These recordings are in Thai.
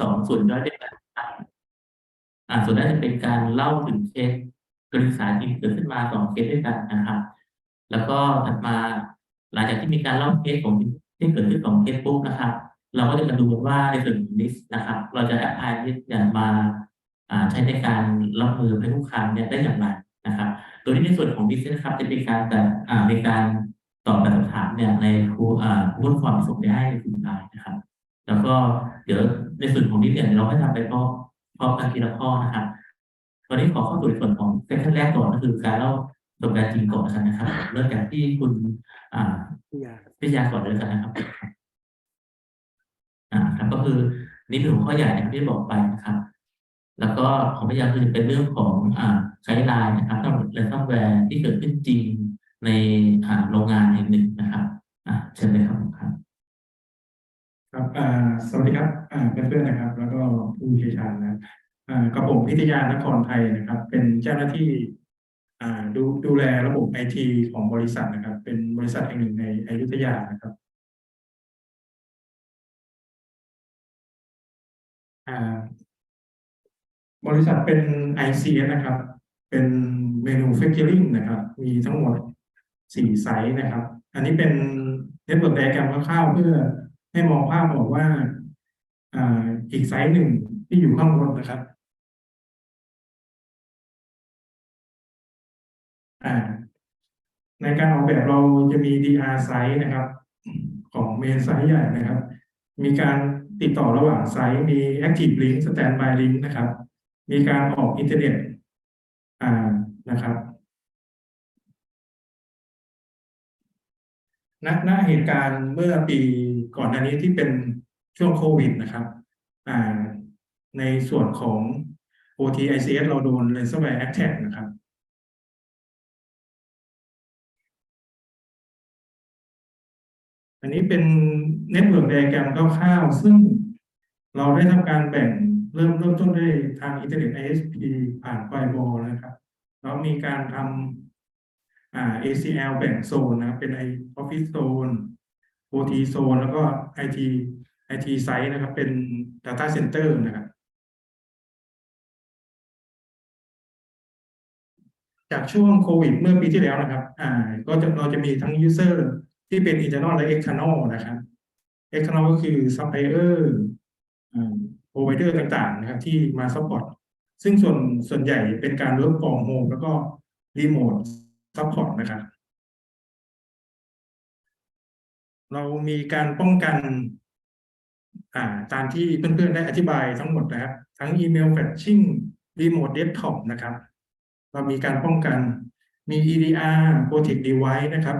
สองส่วนย่อยด้วยกันครับอ่าส่วนแรกจะเป็นการเล่าถึงเคสกรณีศึกษาจริงเกิดขึ้นมาสองเคสด้วยกันนะครับ แล้วก็ถัดมาหลังจากที่มีการเล่าเคสของที่เกิดขึ้นของเคสปุ๊บนะครับ เราก็จะมาดูว่าในส่วนของลิสนะครับ เราจะแอปพลายลิสต์เนี่ยมาอ่าใช้ในการรับมือให้ลูกค้าเนี่ยได้อย่างไรนะครับ โดยที่ในส่วนของลิสนะครับ จะเป็นการแต่อ่าในการตอบแบบสอบถามเนี่ยในครูอ่ารุ่นความส่งไปให้ในกลุ่มไลน์นะครับแล้ ก็เดี๋ยวในส่วนของลิสต์เนี่ยเราให้ทำไปพร้อมกันทีละข้อนะครับวันนี้ขอเข้าสู่ในส่วนของเซสชั่นแรกก่อนก็คือการเล่าประสบการณ์จริงก่อนนะครับเริ่มจากที่คุณอ่าอย่าวิยาก่อนเลยกันนะครับ อ่าครับก็คือนี่เป็นหัวข้อใหญ่นะครับที่บอกไปนะครับ แล้วก็ของพยายามคือจะเป็นเรื่องของอ่าไกด์ไลน์นะครับสำหรับเรื่องซอฟต์แวร์ที่เกิดขึ้นจริงในอ่าโรงงาน สวัสดีครับเพื่อนๆนะครับ แล้วก็ผู้เชี่ยวชาญนะกับผมพิทยานครไทยนะครับ เป็นเจ้าหน้าที่ดูดูแลระบบไอทีของบริษัทนะครับ เป็นบริษัทแห่งหนึ่งในอยุธยานะครับบริษัทเป็น ICS นะครับ เป็น manufacturing นะครับ มีทั้งหมดสี่ไซต์นะครับ อันนี้เป็น network diagram คร่าวๆเพื่อ ให้มองภาพออกว่าอ่าอีกไซต์หนึ่งที่อยู่ข้างบนนะครับ อ่า ในการออกแบบเราจะมี DR ไซต์นะครับ ของเมนไซต์ใหญ่นะครับ มีการติดต่อระหว่างไซต์มี Active Link Standby Link นะครับ มีการออกอินเทอร์เน็ตอ่านะครับณณเหตุการณ์เมื่อปี ก่อนหน้านี้ที่เป็นช่วงโควิดนะครับอ่าในส่วนของ OT ICS เราโดน ransomware attack นะครับอันนี้เป็น Network Diagram คร่าวๆ ซึ่งเราได้ทำการแบ่งเริ่มเริ่มต้นด้วยทางอินเทอร์เน็ต ISP ผ่าน Firewall นะครับ แล้วมีการทำ ACL แบ่งโซนนะครับเป็น I Office Zone OT Zone แล้วก็ IT IT Site นะครับ เป็น Data Center นะครับ จากช่วงโควิดเมื่อปีที่แล้วนะครับ อ่า ก็จะเราจะมีทั้ง user ที่เป็น internal และ external นะครับ external ก็คือ supplier อ่า provider ต่างๆ นะครับ ที่มา support ซึ่งส่วนส่วนใหญ่เป็นการ work from home แล้วก็ remote support นะครับ เรามีการป้องกันอ่าตามที่เพื่อนๆได้อธิบายทั้งหมดนะครับ ทั้งอีเมล phishing remote desktop นะครับ เรามีการป้องกันมี EDR protect device นะครับ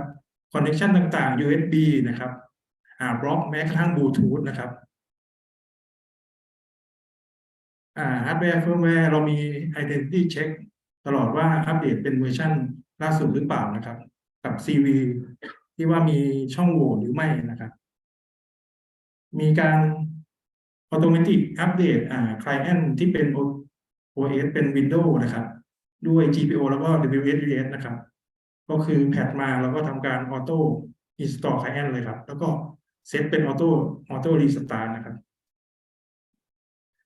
connection ต่างๆ USB นะครับอ่าบล็อกแม้กระทั่งบลูทูธนะครับอ่าฮาร์ดแวร์เฟิร์มแวร์เรามี identity check ตลอดว่าอัปเดตเป็นเวอร์ชันล่าสุดหรือเปล่านะครับ กับ CV ที่ว่ามีช่องโหว่หรือไม่นะครับ มีการ automatic อัปเดตอ่า client ที่เป็น OS เป็น Windows นะครับ ด้วย GPO แล้วก็ WSUS นะครับ ก็คือแพทมาแล้วก็ทำการ auto install client เลยครับ แล้วก็เซตเป็น auto auto restart นะครับ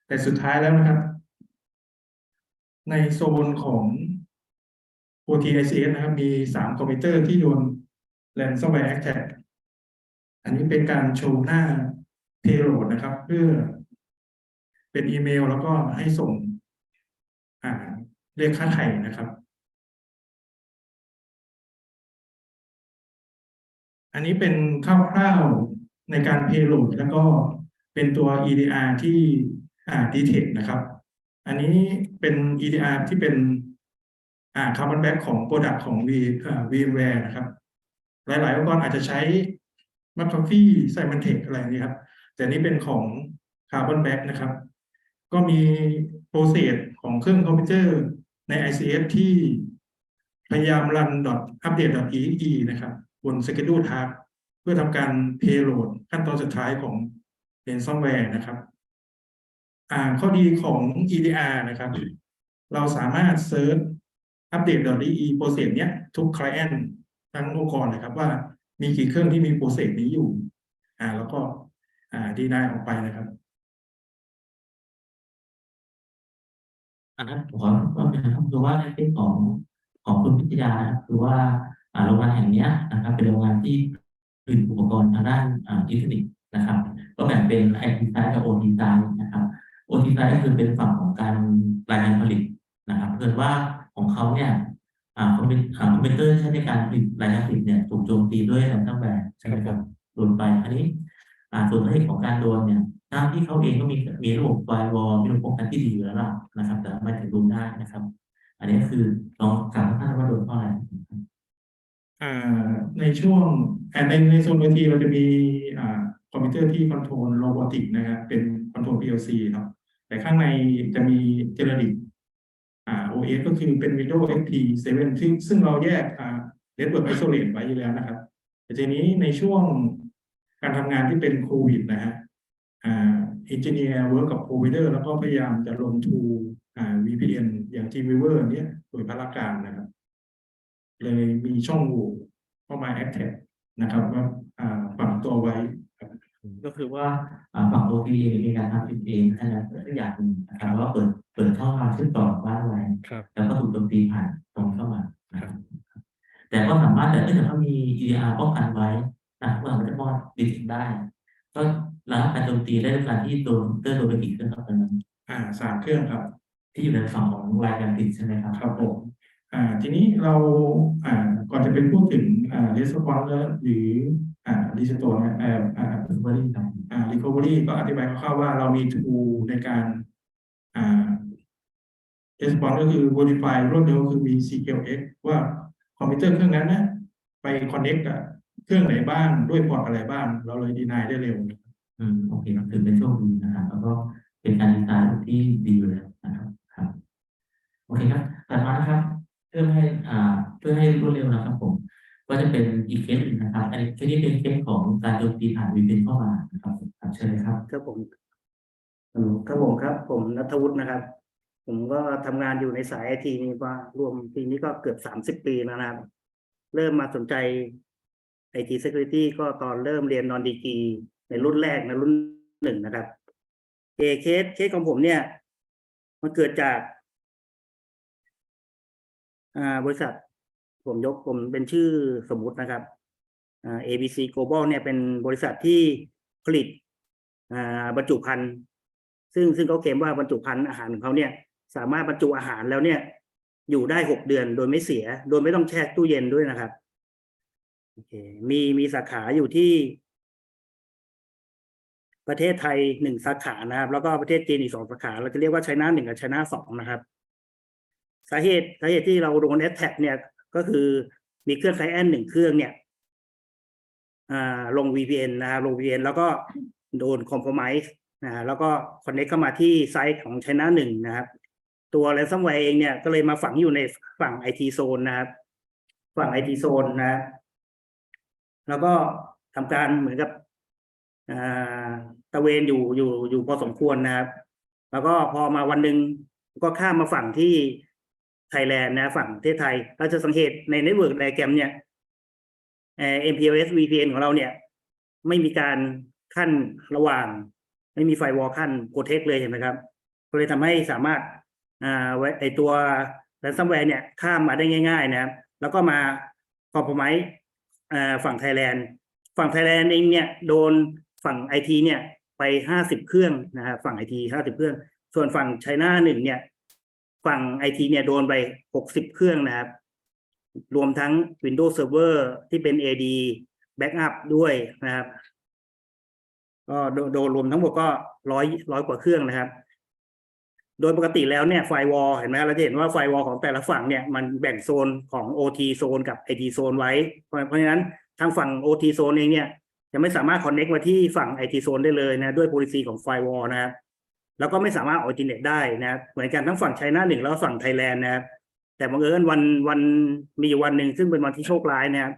แต่สุดท้ายแล้วนะครับ ในโซนของ OTICS นะครับ มีสามคอมพิวเตอร์ที่โดน ransomware attack อันนี้เป็นการโชว์หน้า payload นะครับ เพื่อเป็นอีเมลแล้วก็ให้ส่งอ่าเรียกค่าไถ่นะครับ อันนี้เป็นคร่าวๆในการ payload แล้วก็เป็นตัว EDR ที่อ่า detect นะครับ อันนี้เป็น EDR ที่เป็นอ่า carbon back ของ product ของ V VMware นะครับ หลาย ๆ องค์กรอาจจะใช้ McAfee Symantec อะไรนี้ครับ แต่นี่เป็นของ carbon back นะครับ ก็มีโปรเซสของเครื่องคอมพิวเตอร์ใน ICS ที่พยายามรัน update exe นะครับ บน schedule task เพื่อทำการ payload ขั้นตอนสุดท้ายของ ransomware นะครับ อ่าข้อดีของ EDR นะครับ เราสามารถ search update .de โปรเซสเนี้ยทุก client ทั้งองค์กรนะครับว่ามีกี่เครื่องที่มีโปรเซสนี้อยู่ อ่า แล้วก็ อ่า deny ออกไปนะครับอันนั้นผมขอว่าเป็นนะครับคือว่าในเรื่องของของคุณพิทยานะครับคือว่าโรงงานแห่งนี้นะครับ เป็นโรงงานที่ผลิตอุปกรณ์ทางด้านอิเล็กทรอนิกส์นะครับ ก็แบ่งเป็นไอทีไซด์กับโอทีไซด์นะครับโอทีไซด์ก็คือเป็นฝั่งของการรายงานผลิตนะครับเพื่อว่าของเขาเนี่ย อ่าคอมพิวอ่าคอมพิวเตอร์ใช้ในการผลิตรายงานผลิตเนี่ยถูกโจมตีด้วยแรนซัมแวร์ใช่ไหมครับโดนไป อันนี้ อ่าส่วนสาเหตุของการโดนเนี่ยทางที่เขาเองก็มีมีระบบไฟวอลมีระบบป้องกันที่ดีอยู่แล้วล่ะนะครับ แต่ทำไมถึงโดนได้นะครับ อันนี้คือลองถามท่านว่าโดนเพราะอะไรอ่าในช่วงอ่าในในโซนเวทีเราจะมีอ่าคอมพิวเตอร์ที่คอนโทรลโรบอติกนะครับเป็นคอนโทรล PLC ครับแต่ข้างในจะมีเจเนริกอ่า OS ก็คือเป็น Windows XP 7 ซึ่งซึ่งเราแยกอ่า Network Isolate ไว้อยู่แล้วนะครับแต่ทีนี้ในช่วงการทำงานที่เป็นโควิดนะฮะอ่าเอนจิเนียร์เวิร์กกับโปรไวเดอร์แล้วก็พยายามจะลงทูอ่า VPN อย่าง Gweaver เนี้ยโดยพละการนะครับ เลยมีช่องโหว่เข้ามาแอ t แท็นะครับว่าอ่าฝังตัวไว้ ก็คือว่าอ่าฝั่งโอทีเองมีการทำผิดเองแค่นั้นสักอย่างหนึ่งนะครับว่าเปิดเปิดช่องทางเชื่อมต่อบ้านไว้ครับแล้วก็ถูกโจมตีผ่านตรงเข้ามานะครับแต่ก็สามารถแต่ถ้าเกิดเขามี EDR ป้องกันไว้นะว่ามันจะป้องดีถึงได้ ก็ระงับการโจมตีได้ด้วยการที่โดนเตอร์โดนไปกี่เครื่องครับตอนนั้นอ่าสามเครื่องครับ ที่อยู่ในฝั่งของรายการผลิตใช่ไหมครับครับผมอ่าทีนี้เราอ่าก่อนจะเป็นพูดถึงอ่า response หรืออ่า restore เนี่ยอ่าอ่าเป็นว่าที่ทำอ่า recovery ก็อธิบายคร่าวๆว่าเรามี tool ในการอ่า response ก็คือ verify รวดเร็วคือมี CQX ว่าคอมพิวเตอร์เครื่องนั้นนะไป connect กับเครื่องไหนบ้างด้วยพอร์ตอะไรบ้าง เราเลย deny ได้เร็วอืมโอเคครับถือเป็นโชคดีนะครับแล้วก็เป็นการดีไซน์ที่ดีอยู่แล้วนะครับครับโอเคครับต่อมานะครับเพื่อให้อ่าเพื่อให้รวดเร็วนะครับผม ก็จะเป็นอีกเคสหนึ่งนะครับอันนี้เคสนี้เป็นเคสของการโจมตีผ่านวีเป็นเข้ามานะครับครับเชิญเลยครับครับผมครับผมครับ ผมนัทวุฒินะครับ ผมก็ทำงานอยู่ในสายไอทีนี่ว่ารวมปีนี้ก็เกือบสามสิบปีแล้วนะครับ เริ่มมาสนใจไอที Security ก็ตอนเริ่มเรียนนอนดีกีในรุ่นแรกในรุ่นหนึ่งนะครับเอเคสเคสของผมเนี่ย มันเกิดจาก อ่าบริษัท ผมยกผมเป็นชื่อสมมุตินะครับ ABC Global เนี่ยเป็นบริษัทที่ผลิตบรรจุภัณฑ์ซึ่งซึ่งเขาเคลมว่าบรรจุภัณฑ์อาหารของเขาเนี่ย สามารถบรรจุอาหารแล้วเนี่ย อยู่ได้หกเดือนโดยไม่เสีย โดยไม่ต้องแช่ตู้เย็นด้วยนะครับโอเคมีมีสาขาอยู่ที่ ประเทศไทยหนึ่งสาขานะครับ แล้วก็ประเทศจีนอีกสองสาขา เราจะเรียกว่าไชน่าหนึ่งกับไชน่าสองนะครับ สาเหตุสาเหตุที่เราโดนแอ t แทกเนี่ย ก็คือมีเครื่องไคลแอนหนึ่งเครื่องเนี่ยลง VPN นะครับลง VPN แล้วก็โดนคอม p r o m i s e นะฮะแล้วก็คอนเน c เข้ามาที่ไซต์ของ China หนึ่งนะครับ ตัว ransomware เองเนี่ยก็เลยมาฝังอยู่ในฝั่ง IT Zone นะครับ ฝั่ง IT Zone นะครับแล้วก็ทำการเหมือนกับตระเวนอยู่อยู่อยู่พอสมควรนะครับ แล้วก็พอมาวันหนึ่งก็ข้ามมาฝั่งที่ ไทยแลนด์นะฝั่งประเทศไทย เราจะสังเกตในเน็ตเวิร์กไดแกรมเนี่ยเอ่อ MPLS VPN ของเราเนี่ย ไม่มีการขั้นระหว่าง ไม่มีไฟวอลขั้นโปรเทคเลยเห็นไหมครับ ก็เลยทำให้สามารถอ่าไว้ไอตัว ransomware เนี่ยข้ามมาได้ง่าย ๆ นะครับ แล้วก็มาคอม p r o m i s e อ่าฝั่งไทยแลนด์ฝั่งไทยแลนด์เองเนี่ยโดนฝั่งไอทีเนี่ยไปห้าสิบเครื่องนะครับฝั่งไอทีห้าสิบเครื่อง ส่วนฝั่งไชน่าหนึ่งเนี่ย ฝั่งไอทีเนี่ยโดนไปหกสิบเครื่องนะครับ รวมทั้ง Windows Server ที่เป็น AD Backup ด้วยนะครับ ก็โดโดนรวมทั้งหมดก็ร้อยร้อยกว่าเครื่องนะครับ โดยปกติแล้วเนี่ยไฟวอลเห็นไหมเราจะเห็นว่าไฟวอลของแต่ละฝั่งเนี่ยมันแบ่งโซนของ OT โซนกับ IT โซนไว้ เพราะฉะนั้นทางฝั่ง OT โซนเองเนี่ยจะไม่สามารถ connect มาที่ฝั่ง IT โซนได้เลยนะ ด้วย policy ของไฟวอลนะครับ แล้วก็ไม่สามารถออกอินเน็ตได้นะครับเหมือนกันทั้งฝั่งไชน่าหนึ่งแล้วฝั่งไทยแลนด์นะครับแต่บังเอิญวันวันมีวันหนึ่งซึ่งเป็นวันที่โชคร้ายนะครับ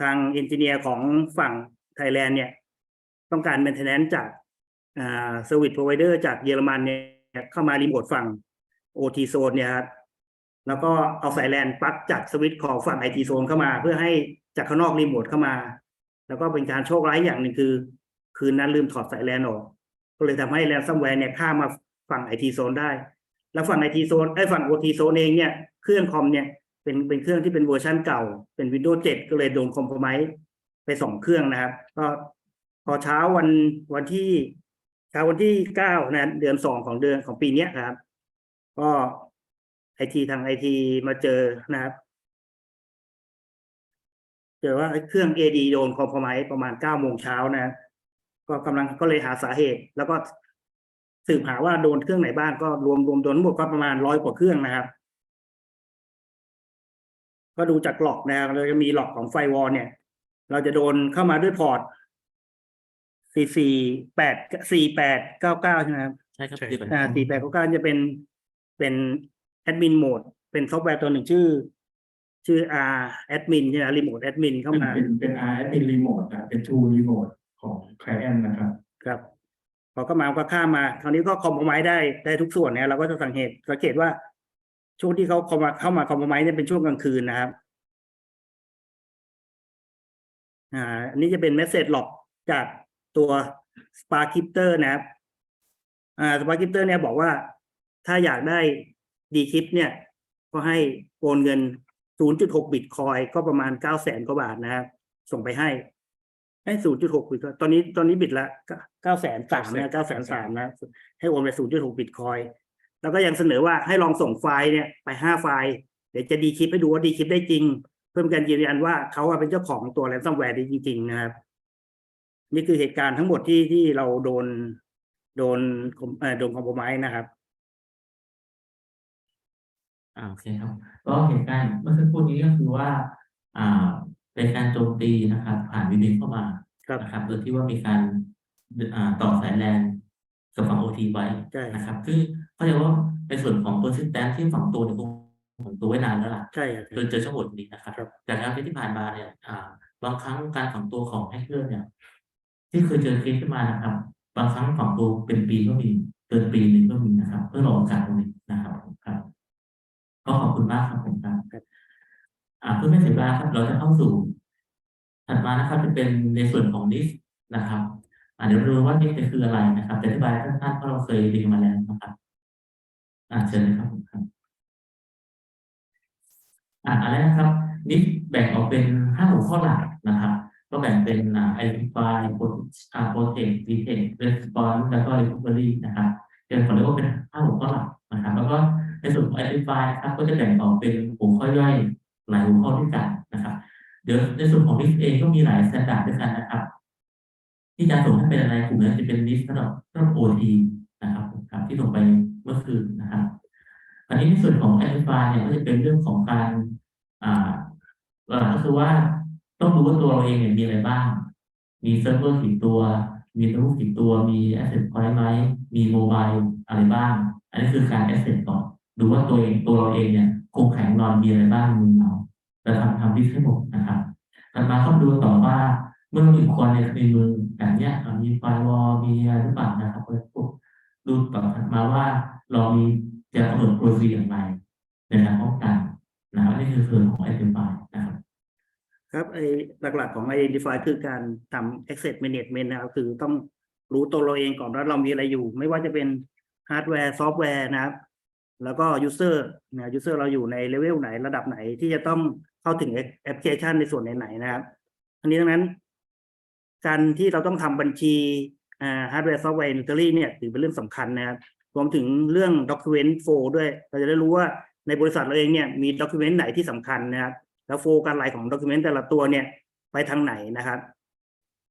ทางเอนจิเนียร์ของฝั่งไทยแลนด์เนี่ย ต้องการ maintenance จากอ่า service provider จากเยอรมันเนี่ยเข้ามารีโมทฝั่ง OT zone เนี่ยครับแล้วก็เอาสายแลนปลั๊กจากสวิตช์ของฝั่ง IT zone เข้ามา เพื่อให้จากข้างนอกรีโมทเข้ามา แล้วก็เป็นการโชคร้ายอย่างหนึ่งคือ คืนนั้นลืมถอดสายแลนออก ก็เลยทำให้แรนซัมแวร์เนี่ยข้ามมาฝั่ง IT zone ได้ แล้วฝั่งไอทีโซนไอ้ฝั่งโอทีโซนเองเนี่ยเครื่องคอมเนี่ยเป็นเป็นเครื่องที่เป็นเวอร์ชันเก่า เป็น Windows 7 ก็เลยโดนคอมโพมไมไปสองเครื่องนะครับ ก็พอเช้าวันวันที่เช้าวันที่เก้านะเดือนสองของเดือนของปีเนี้ยครับ ก็ไอทีทางไอทีมาเจอนะครับ เจอว่าไอเครื่อง AD โดนคอมโพมไมประมาณเก้าโมงเช้านะ ก็กำลังก็เลยหาสาเหตุ แล้วก็สืบหาว่าโดนเครื่องไหนบ้างก็รวมรวมโดนทั้งหมดก็ประมาณร้อยกว่าเครื่องนะครับ ก็ดูจากหลอกนะครับเราจะมีหลอกของไฟวอลเนี่ย เราจะโดนเข้ามาด้วยพอร์ตสี่สี่แปดสี่แปดเก้าเก้าใช่ไหมครับใช่ครับใช่ที่เป็นอ่าสี่แปดเก้าเก้าจะเป็นเป็นแอดมินโหมดเป็นซอฟต์แวร์ตัวหนึ่งชื่อ ชื่อ R แอดมินใช่ไหมรีโมทแอดมินเข้ามาเป็นเป็น R admin remote นะเป็น tool remote ของ client นะครับ ครับ พอก็มาก็ข้ามมาคราวนี้ก็คอมโพมไมได้ได้ทุกส่วนเนี่ยเราก็จะสังเกตสังเกตว่าช่วงที่เขาเข้ามาเข้ามาคอมโพมไมเนี่ยเป็นช่วงกลางคืนนะครับอ่าอันนี้จะเป็นเมสเซจหลอกจากตัว Sparkcryptor นะครับอ่า Sparkcryptor เนี่ยบอกว่าถ้าอยากได้ดีคริปเนี่ย ก็ให้โอนเงิน 0.6 บิตคอยก็ประมาณ9แสนกว่าบาทนะครับ ส่งไปให้ ให้0.6บิตคอยตอนนี้ตอนนี้บิตละ9แสนสามนะ9แสนสามนะ ให้โอนไป0.6บิตคอยแล้วก็ยังเสนอว่าให้ลองส่งไฟล์เนี่ยไป5ไฟล์ เดี๋ยวจะดีคลิปให้ดูว่าดีคลิปได้จริง เพื่อเป็นการยืนยันว่าเขาอะเป็นเจ้าของตัวแรนซัมแวร์นี้จริง ๆ นะครับ นี่คือเหตุการณ์ทั้งหมดที่ที่เราโดนโดนคอมเอ่อโดนคอมโพมไมนะครับอ่าโอเคครับก็เหตุการณ์เมื่อสักครู่นี้ก็คือว่า อ่า เป็นการโจมตีนะครับ ผ่านวีดีเข้ามาครับ นะครับโดยที่ว่ามีการอ่าต่อสายแลนกับฝั่งโอทีไว้ใช่ นะครับซึ่งเข้าใจว่าในส่วนของ persistent ที่ฝั่งตัวเนี่ยคงฝังตัวไว้นานแล้วล่ะ ใช่ครับ จนเจอช่องโหว่นี้นะครับ ครับ จากการที่ผ่านมาเนี่ยอ่าบางครั้งการฝังตัวของแฮกเกอร์เนี่ย ที่เคยเจอเคสขึ้นมานะครับ บางครั้งฝังตัวเป็นปีก็มีเกินปีหนึ่งก็มีนะครับ เพื่อรอโอกาสตรงนี้นะครับผมครับ ก็ขอบคุณมากครับผมครับอ่า เพื่อไม่เสียเวลาครับ เราจะเข้าสู่ ถัดมานะครับ จะเป็นในส่วนของ list นะครับเดี๋ยวดูว่า list จะคืออะไรนะครับจะอธิบายสั้นๆเพราะเราเคยเรียนมาแล้วนะครับเชิญเลยครับผมครับอ่าอันแรกนะครับ list แบ่งออกเป็นห้าหัวข้อหลักนะครับ ก็แบ่งเป็นอ่า identify protect อ่า protect detect response แล้วก็ recovery นะครับเดี๋ยวขอเรียกว่าเป็นห้าหัวข้อหลักนะครับ แล้วก็ในส่วนของ identify นะครับก็จะแบ่งออกเป็นหัวข้อย่อย หลายหัวข้อด้วยกันนะครับ เดี๋ยวในส่วนของ list เองก็มีหลาย standard ด้วยกันนะครับ ที่จะส่งให้เป็นอะไรกลุ่มนั้นจะเป็น list สำหรับสำหรับ OT นะครับครับ ที่ส่งไปเมื่อคืนนะครับ อันนี้ในส่วนของ identify เนี่ยก็จะเป็นเรื่องของการอ่าหลักก็คือว่าต้องรู้ว่าตัวเราเองเนี่ยมีอะไรบ้าง มีเซิร์ฟเวอร์กี่ตัว มีรูปกี่ตัว มี asset point ไหม มีโมบายอะไรบ้าง อันนี้คือการ asset ก่อน ดูว่าตัวเองตัวเราเองเนี่ยคงแข็งนอนมีอะไรบ้างมือเราเราทำทำลิสต์ให้หมดนะครับถัดมาก็ดูต่อว่าเมื่อมีอุปกรในในมือแบบเนี้ยมีไฟวอลมีอะไรหรือเปล่านะครับก็ปุ๊บดูต่อมาว่าเรามีจะกำหนดโปรซีอย่างไรในการป้องกันนะครับนี่คือส่วนของ identify นะครับครับไอหลักๆของ Identify คือการทำ Access Management นะครับคือต้องรู้ตัวเราเองก่อนว่าเรามีอะไรอยู่ ไม่ว่าจะเป็นฮาร์ดแวร์ซอฟต์แวร์นะครับ แล้วก็ User นะ User เราอยู่ในเลเวลไหนระดับไหนที่จะต้องเข้าถึงแอปพลิเคชันในส่วนไหนๆนะครับ อันนี้ดังนั้น การที่เราต้องทำบัญชีอ่าฮาร์ดแวร์ซอฟต์แวร์อินเทอรี่เนี่ยถือเป็นเรื่องสำคัญนะครับรวมถึงเรื่อง Document f l o ด้วย เราจะได้รู้ว่าในบริษัทเราเองเนี่ยมี Document ไหนที่สำคัญนะครับ แล้วโฟการไหลของด็อกิเมนต์แต่ละตัวเนี่ยไปทางไหนนะครับ